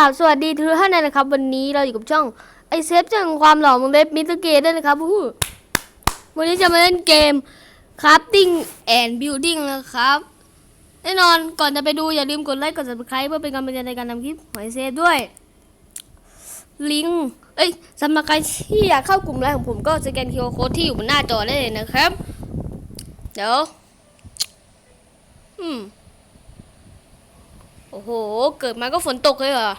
ราบสวัสดีทุกท่านนะครับ วันนี้เราอยู่กับช่องไอเซฟจังความหล่อของเล็บมิสเตอร์เกด้วยนะครับฮู้วันนี้จะมาเล่นเกม Crafting and Building นะครับ แน่นอนก่อนจะไปดูอย่าลืมกดไลค์กด subscribe เพื่อเป็นกำลังใจในการทำคลิปของไอเซฟด้วย ลิงก์เอ้ยสำหรับใครที่อยากเข้ากลุ่มไลน์ของผมก็สแกน QR code ที่อยู่บนหน้าจอได้เลยนะครับ เดี๋ยว อืมโอ้โห เกิดมาก็ฝนตกเลยเหรอ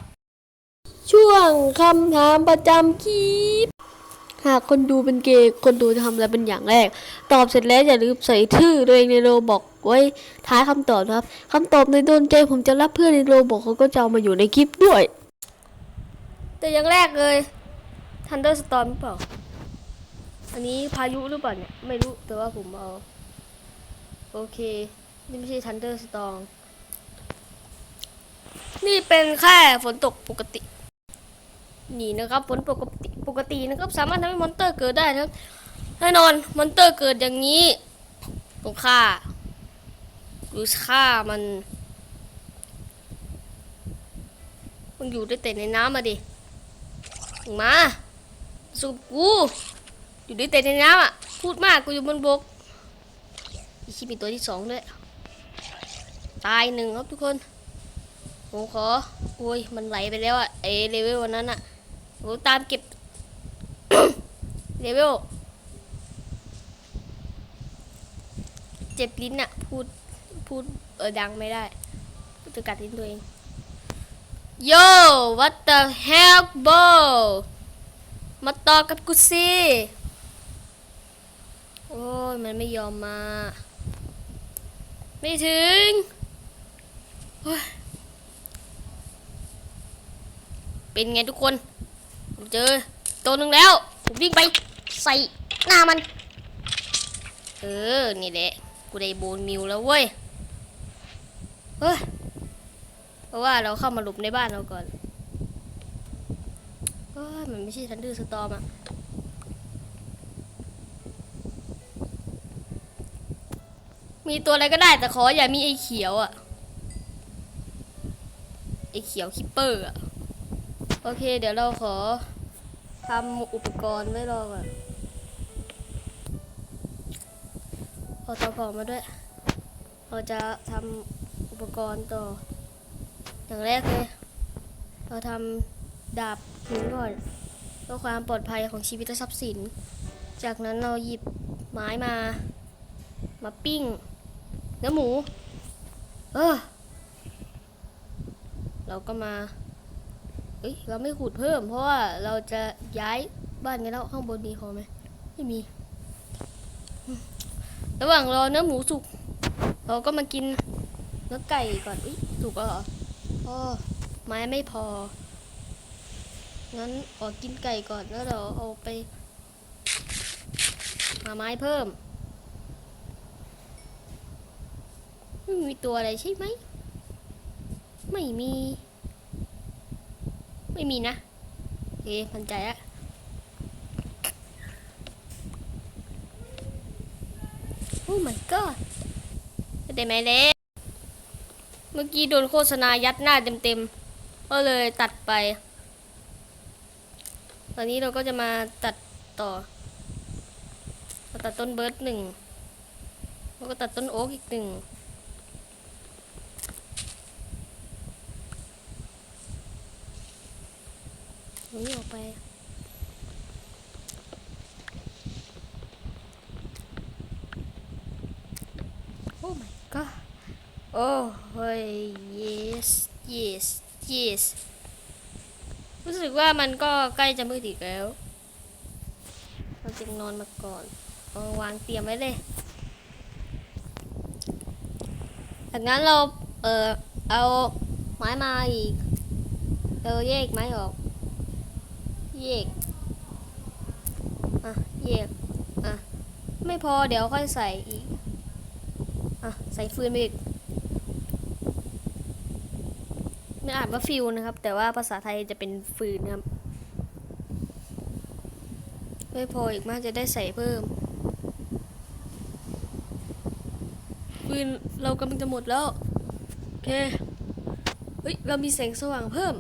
ช่วงคำถามประจำคลิป หากคนดูเป็นเกย์คนดูจะทำอะไรเป็นอย่างแรก ตอบเสร็จแล้วอย่าลืมใส่ชื่อตัวเองในโรบอกไว้ท้ายคำตอบนะครับคำตอบในโดนใจผมจะรับเพื่อนในโรบอกเขาก็จะเอามาอยู่ในคลิปด้วย แต่อย่างแรกเลยทันเดอร์สตอร์มเปล่า อันนี้พายุหรือเปล่าเนี่ย ไม่รู้แต่ว่าผมเอา โอเค นี่ไม่ใช่ทันเดอร์สตอร์นี่เป็นแค่ฝนตกปกติ นี่นะครับฝนปกติปกตินะครับสามารถทำให้มอนเตอร์เกิดได้นะครับแน่นอนมอนเตอร์เกิดอย่างนี้ต้องฆ่าหรือฆ่ามันมันอยู่ได้แต่ในน้ำมาดิมาสูบกูอยู่ได้แต่ในน้ำอะพูดมากกูอยู่บนบกอีกทีมีตัวที่สองด้วยตายหนึ่งครับทุกคนผมขอโอ้ยมันไหลไปแล้วอะไอเลเวลวันนั้นอะ ผมตามเก็บเลเวลเจ็บลิ้นอะพูดพูดเออดังไม่ได้จะกัดลิ้นตัวเอง Yo what the hell bro มาต่อกับกูสิโอ้ยมันไม่ยอมมา ไม่ถึงเป็นไงทุกคน เจอตัวหนึ่งแล้ว ผมวิ่งไปใส่หน้ามัน เออ นี่แหละ กูได้โบนมิวแล้วเว้ย เฮ้ย เพราะว่าเราเข้ามาหลบในบ้านเราก่อนเฮ้ย มันไม่ใช่ทันดื้อสตอมอะมีตัวอะไรก็ได้แต่ขออย่ามีไอ้เขียวอะไอ้เขียวคิปเปอร์อะโอเค เดี๋ยวเราขอ ทำอุปกรณ์ไว้รอก่อนเอาเตาเผามาด้วย เราจะทำอุปกรณ์ต่อ อย่างแรกเลย เราทำดาบหินก่อนเพื่อความปลอดภัยของชีวิตและทรัพย์สิน จากนั้นเราหยิบไม้มา มาปิ้ง เนื้อหมู เออเราก็มา เอ้ยเราไม่ขุดเพิ่ม เพราะว่าเราจะย้ายบ้านกันแล้วข้างบนมีพอไหมไม่มี ระหว่างรอเนื้อหมูสุก เราก็มากินเนื้อไก่ก่อนอุ้ยสุกแล้วเหรออ๋อไม้ไม่พอ งั้นขอกินไก่ก่อนแล้วเราเอาไปหาไม้เพิ่มไม่มีตัวอะไรใช่ไหม ไม่มี ไม่มีนะโอเคมั่นใจอะโอ้ my god ได้ไหมเล็กเมื่อกี้โดนโฆษณายัดหน้าเต็มๆ ก็เลยตัดไป ตอนนี้เราก็จะมาตัดต่อเราตัดต้นเบิร์ดหนึ่งแล้วก็ตัดต้นโอ๊กอีกหนึ่ง ตรงนี้ออกไปโอ้ my god โอ้เฮ้ย yes yes yes รู้สึกว่ามันก็ใกล้จะมืดอีกแล้ว เราจึงนอนมาก่อนเอาวางเตรียมไว้เลยจากนั้นเรา เออเอาไม้มาอีก เราแยกไม้ออก แยกอะแยกอะไม่พอเดี๋ยวค่อยใส่อีกอะใส่ฟืนไปอีกนี่อ่านว่าฟิวนะครับ แต่ว่าภาษาไทยจะเป็นฟืนครับ ไม่พออีกมากจะได้ใส่เพิ่ม ฟืนเรากำลังจะหมดแล้ว โอเค เฮ้ย เรามีแสงสว่างเพิ่ม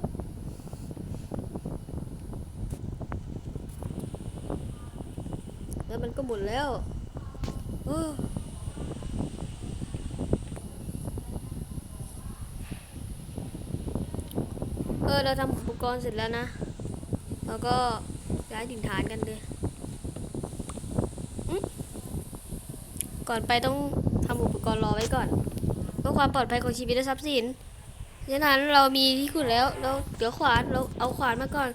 แล้วมันก็หมดแล้วเออเออเราทำอุปกรณ์เสร็จแล้วนะแล้วก็ย้ายถิ่นฐานกันเลยก่อนไปต้องทำอุปกรณ์รอไว้ก่อนเพื่อความปลอดภัยของชีวิตและทรัพย์สินฉะนั้นเรามีที่ขุดแล้วเราเดี๋ยวขวานเราเอาขวานมาก่อน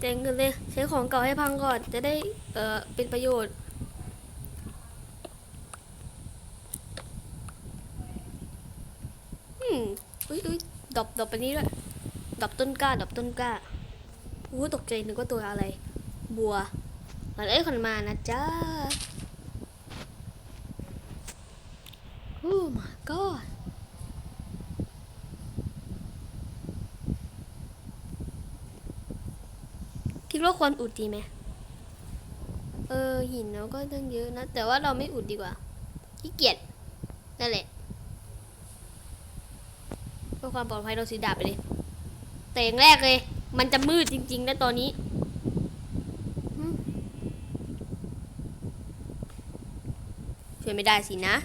เจ๋งกันเลยใช้ของเก่าให้พังก่อน จะได้เออเป็นประโยชน์ อืมอุ้ยอุ้ยดอบดอบไปนี้ด้วยดอบต้นกล้าดอบต้นกล้าอู้ตกใจนึกว่าตัวอะไร บัวมันเอ้ยคนมานะจ๊ะโอ้ my god คิด ว่าควรอุดดีไหม เออหินเราก็ตั้งเยอะนะ แต่ว่าเราไม่อุดดีกว่าขี้เกียจนั่นแหละเพื่อความปลอดภัยเราสีดาบไปเลย แต่อย่างแรกเลย มันจะมืดจริงๆนะตอนนี้ช่วยไม่ได้สินะ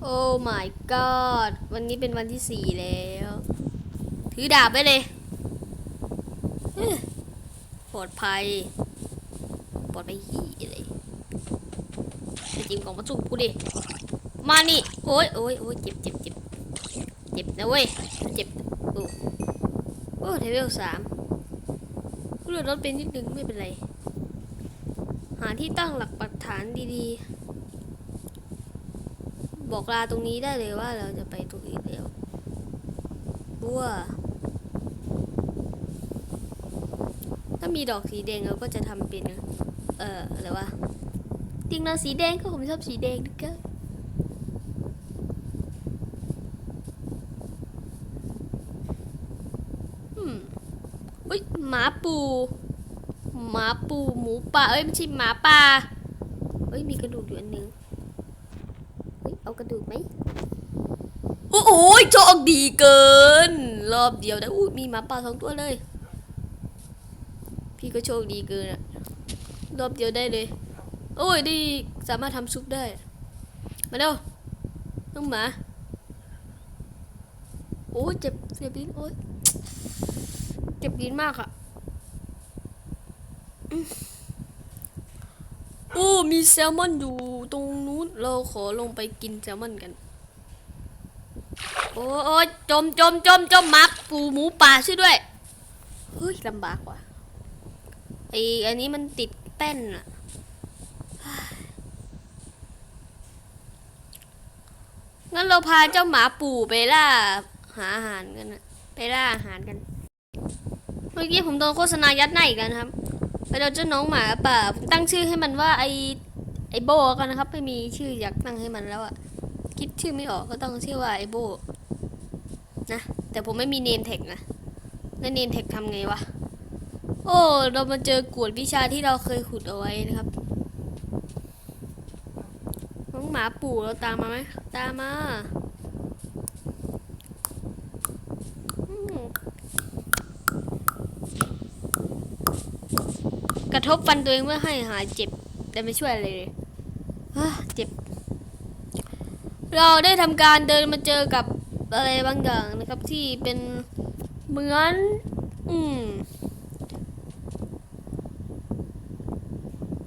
โอ้ my god วันนี้เป็นวันที่สี่แล้ว ถือดาบไปเลย ปลอดภัย ปลอดภัยหีเลยไปจิ้มของมาจุ่มกูดิ มานี่ โอ้ยโอ้ยโอ้ยเจ็บเจ็บเจ็บเจ็บนะเว้ย เจ็บ โอ้โอ้เทเวลสามกูเลือดรถเป็นนิดนึงไม่เป็นไร หาที่ตั้งหลักปักฐานดีๆ บอกลาตรงนี้ได้เลยว่าเราจะไปตรงอื่นแล้วบัว ถ้ามีดอกสีแดงเราก็จะทำเป็น เอ่ออะไรวะจริงนะสีแดงก็ผมชอบสีแดงนะคะอืมอุ้ยหมาปูหมาปูหมูป่าเอ้ยไม่ใช่หมาป่าเอ้ยมีกระดูกอยู่อันหนึงเฮ้ยเอากระดูกไหมโอ้โหโชคดีเกิน รอบเดียวนะอุ้ยมีหมาป่าสองตัวเลย พี่ก็โชคดีเกินอะรอบเดียวได้เลย โอ้ยได้สามารถทำซุปได้ มาเร็วน้องหมา โอ้ยเจ็บเจ็บลิ้นโอ้ยเจ็บลิ้นมากอะโอ้มีแซลมอนอยู่ตรงนู้นเราขอลงไปกินแซลมอนกัน โอ้โอ้ยจมจมจมจมมักปูหมูป่าช่วยด้วย เฮ้ยลำบากว่ะ ไออันนี้มันติดแป้นอะงั้นเราพาเจ้าหมาปู่ไปล่าหาอาหารกันนะไปล่าอาหารกัน เมื่อกี้ผมโดนโฆษณายัดหน้าอีกแล้วนะครับไปโดนเจ้าน้องหมาป่าผมตั้งชื่อให้มันว่าไอไอโบกันนะครับ ไม่มีชื่ออยากตั้งให้มันแล้วอะคิดชื่อไม่ออกก็ต้องชื่อว่าไอโบนะแต่ผมไม่มีเนมแท็กนะแล้วเนมแท็กทำไงวะ โอ้ เรามาเจอกวดวิชาที่เราเคยขุดเอาไว้นะครับน้องหมาปู่เราตามมาไหมตามมาอกระทบฟันตัวเองเพื่อให้หายเจ็บ แต่ไม่ช่วยอะไรเลยเจ็บ เราได้ทำการเดินมาเจอกับอะไรบางอย่างนะครับที่เป็นเหมือน อืม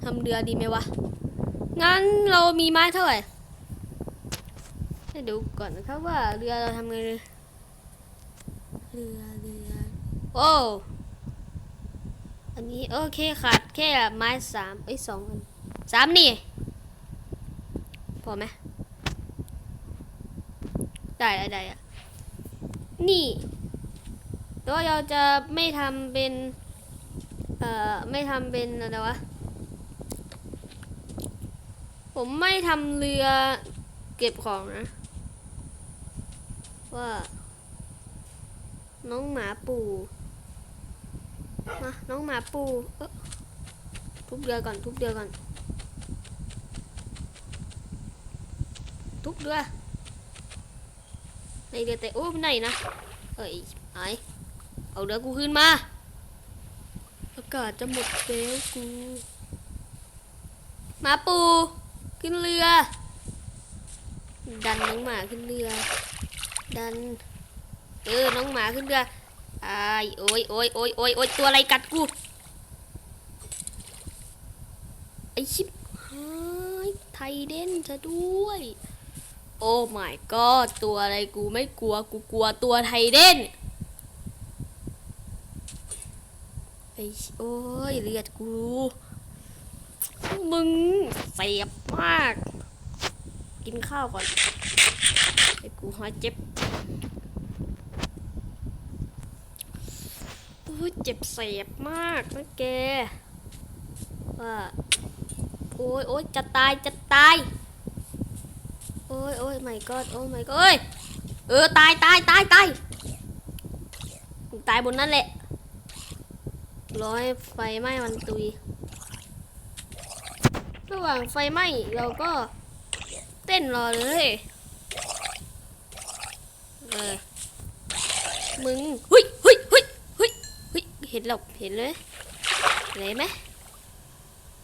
ทำ เรือดีไหมวะ งั้นเรามีไม้เท่าไหร่ให้ดูก่อนนะครับว่าเรือเราทำไงเลยเรือเรือโอ้อันนี้โอเคขาดแค่ไม้สามไอ้ยสองอันสามนี่พอไหมได้ได้ได้อะนี่แต่ว่าเราจะไม่ทำเป็น เอ่อ ไม่ทำเป็นอะไรวะ ผมไม่ทำเรือเก็บของนะ ว่า น้องหมาปูมาน้องหมาปูเอ๊ะทุบเรือก่อน ทุบเรือก่อน ทุบเรือในเรือแต่โอ้ไม่ไหนนะ เอ้ยไอเอาเรือกูขึ้นมาอากาศจะหมดแล้วกูหมาปู ขึ้นเรือ ดันน้องหมาขึ้นเรือ ดัน เออ น้องหมาขึ้นเรือไอ้ายโอ้ยโอ้ยโอ้ยโอ้ยโอ้ยตัวอะไรกัดกู ไอชิบหายไทเด่นจะด้วย โอ้ my god ตัวอะไรกูไม่กลัว กูกลัวตัวไทเด่นไอชิโอ้ยเลือดกู มึงเสียบมาก กินข้าวก่อนไอ้กูหัวเจ็บโอ้เจ็บเสียบมากนะแกว่าโอ้ยโอ้ยจะตายจะตาย โอ้ยโอ้ยไม่ก็โอ้ยไม่ก็เอ้ยเออตายตายตายตายตายบนนั่นแหละร้อให้ไฟไหม้มันตุย ระหว่างไฟไหม้เราก็เต้นรอเลยเออมึงเฮ้ยเฮ้ยเฮ้ยเฮ้ยเฮ้ยเห็นหรอกเห็นเลยเห็นไหม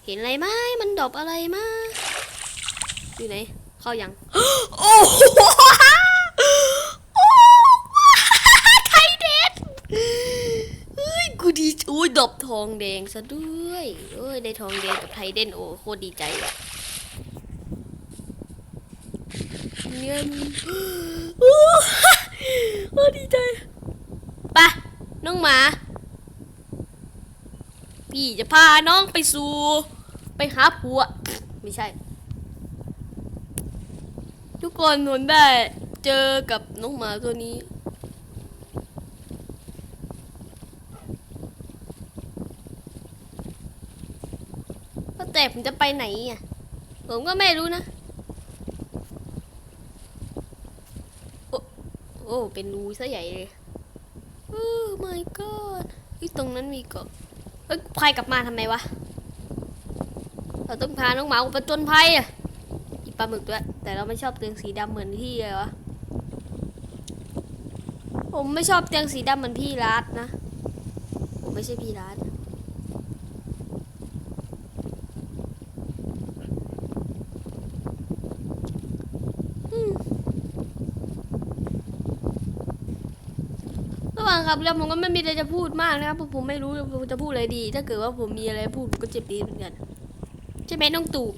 เห็นอะไรไหมมันดรอบอะไรมาอยู่ไหนเข้ายังโอ้โหโอ้ไทยเด็ดเฮ้ย กู ดบทองแดงซะด้วยเอ้ยได้ทองแดงกับไทเดนโอ้โคตรดีใจอะเงินโอ้โอ้ดีใจไปะน้องหมา พี่จะพาน้องไปสู่ ไปหาผัว ไม่ใช่ ทุกคนนนได้เจอกับน้องหมาตัวนี้ ก็แต่ ผมจะไปไหนอะ ผมก็ไม่รู้นะ โอ้โอ้เป็นรูซะใหญ่เลยโอ้ my god ตรงนั้นมีเกาะเฮ้ยพายกลับมาทำไมวะ เราต้องพาน้องหมาไปจนภัยอะอีปลาหมึกด้วย แต่เราไม่ชอบเตียงสีดำเหมือนพี่เลยวะ ผมไม่ชอบเตียงสีดำเหมือนพี่รัดนะ ผมไม่ใช่พี่รัด ระหว่างขับเรือผมก็ไม่มีอะไรจะพูดมากนะครับเพราะผมไม่รู้ผมจะพูดอะไรดี ถ้าเกิดว่าผมมีอะไรพูดผมก็เจ็บดีเหมือนกันใช่ไหมน้องตู่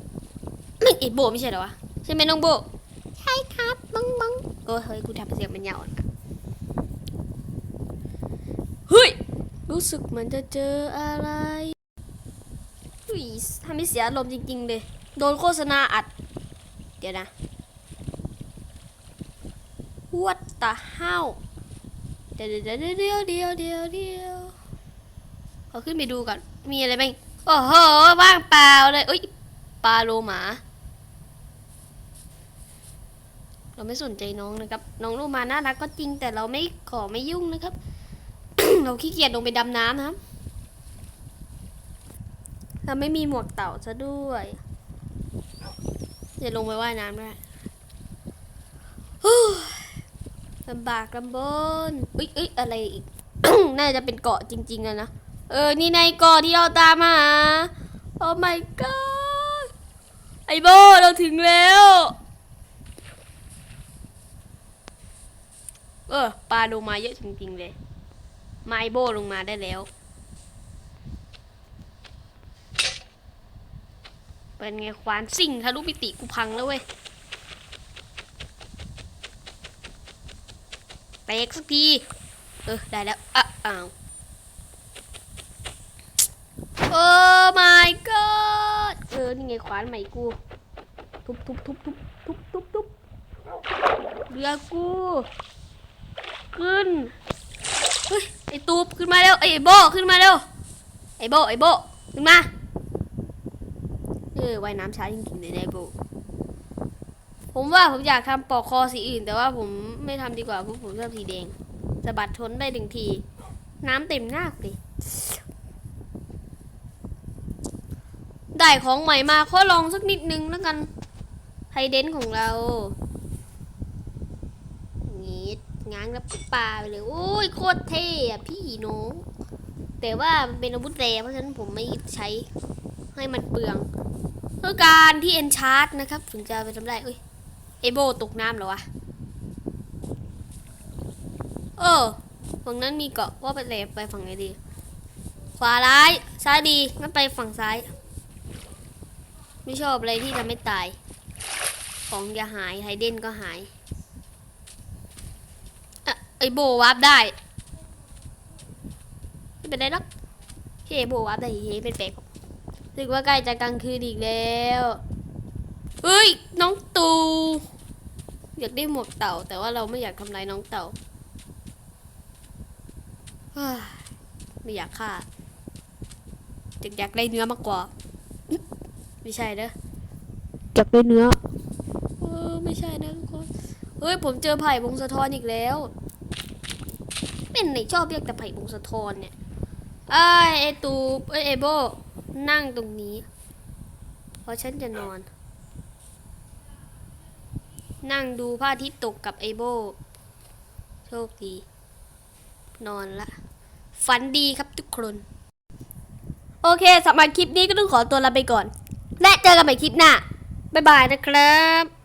ไม่ไอโบไม่ใช่เหรอวะใช่ไหมน้องโบใช่ครับบังบังโอ้ยเฮ้ยกูทำเสียงมันยาวอะเฮ้ยรู้สึกเหมือนจะเจออะไรอุ้ยทำให้เสียอารมณ์จริง ๆ เลย โดนโฆษณาอัด เดี๋ยวนะ What the hell เดี๋ยวเดี๋ยวเดี๋ยวเดี๋ยวเดี๋ยวเดี๋ยวขอขึ้นไปดูก่อน มีอะไรบ้างโอ้โห ว่างเปล่าเลยเอ้ย ปลาโลหมา เราไม่สนใจน้องนะครับ น้องโลมาน่ารักก็จริง แต่เราไม่ขอไม่ยุ่งนะครับ เราขี้เกียจลงไปดำน้ำนะครับ เราไม่มีหมวกเต่าซะด้วยจะลงไปว่ายน้ำได้ ลำบากลำบนอุ๊ยอุ๊ยอะไรอีก น่าจะเป็นเกาะจริงๆอะนะ เออ นี่ในเกาะที่เราตามมาโอ้ my god ไอโบเราถึงแล้ว เออ ปลาลงมาเยอะจริงๆเลย มาไอโบลงมาได้แล้ว เป็นไงควานซิ่งทะลุมิติกูพังแล้วเว้ย แตกสักทีเออได้แล้วอะอ้าวโอ้ my god เออนี่ไงขวานใหม่กูทุบทุบทุบทุบทุบทุบทุบเรือกู ขึ้นเฮ้ยไอตูบขึ้นมาเร็วไอโบขึ้นมาเร็วไอโบไอโบขึ้นมาเออว่ายน้ำช้าจริงๆเลยนายโบ ผมว่าผมอยากทำปอกคอสีอื่น แต่ว่าผมไม่ทำดีกว่าเพราะผมชอบสีแดงสะบัดทนได้หนึ่งที น้ำเต็มหน้าเลยได้ของใหม่มาขอลองสักนิดนึงแล้วกันไฮเดนของเรางี้ง้างแล้วปลาไปเลยโอ้ยโคตรเท่อะพี่น้องแต่ว่ามันเป็นอาวุธแรงเพราะฉะนั้นผมไม่ใช้ให้มันเปลืองเพื่อการที่เอนชาร์ตนะครับ ถึงจะไปทำได้เอ้ย โบตกน้ำเหรอวะ เออ ฝั่งนั้นมีเกาะว่าไปเลยไปฝั่งไหนดี ขวาร้าย ซ้ายดี งั้นไปฝั่งซ้าย ไม่ชอบอะไรที่ทำให้ตาย ของอย่าหาย ไฮเดนก็หายอะไอโบวาร์ปได้ ไม่เป็นไรหรอกพี่เอโบวาร์ปได้เฮ้เป็นแปลกรู้สึกว่าใกล้จะกลางคืนอีกแล้ว เฮ้ย น้องตู อยากได้หมวกเต่า แต่ว่าเราไม่อยากทำลายน้องเต่าเฮ้ยไม่อยากฆ่าอยากอยากได้เนื้อมากกว่า ไม่ใช่เด้ออยากได้เนื้อ เออไม่ใช่นะทุกคนเฮ้ยผมเจอไผ่วงสะท้อนอีกแล้ว เป็นไหนชอบเรียกแต่ไผ่วงสะท้อนเนี่ยไอ้ยไอตูเอ้ยไอโบนั่งตรงนี้ เพราะฉันจะนอน นั่งดูพระอาทิตย์ตกกับไอโบ โชคดี นอนละ ฝันดีครับทุกคน โอเคสำหรับคลิปนี้ก็ต้องขอตัวลาไปก่อน และเจอกันใหม่คลิปหน้า บ๊ายบายนะครับ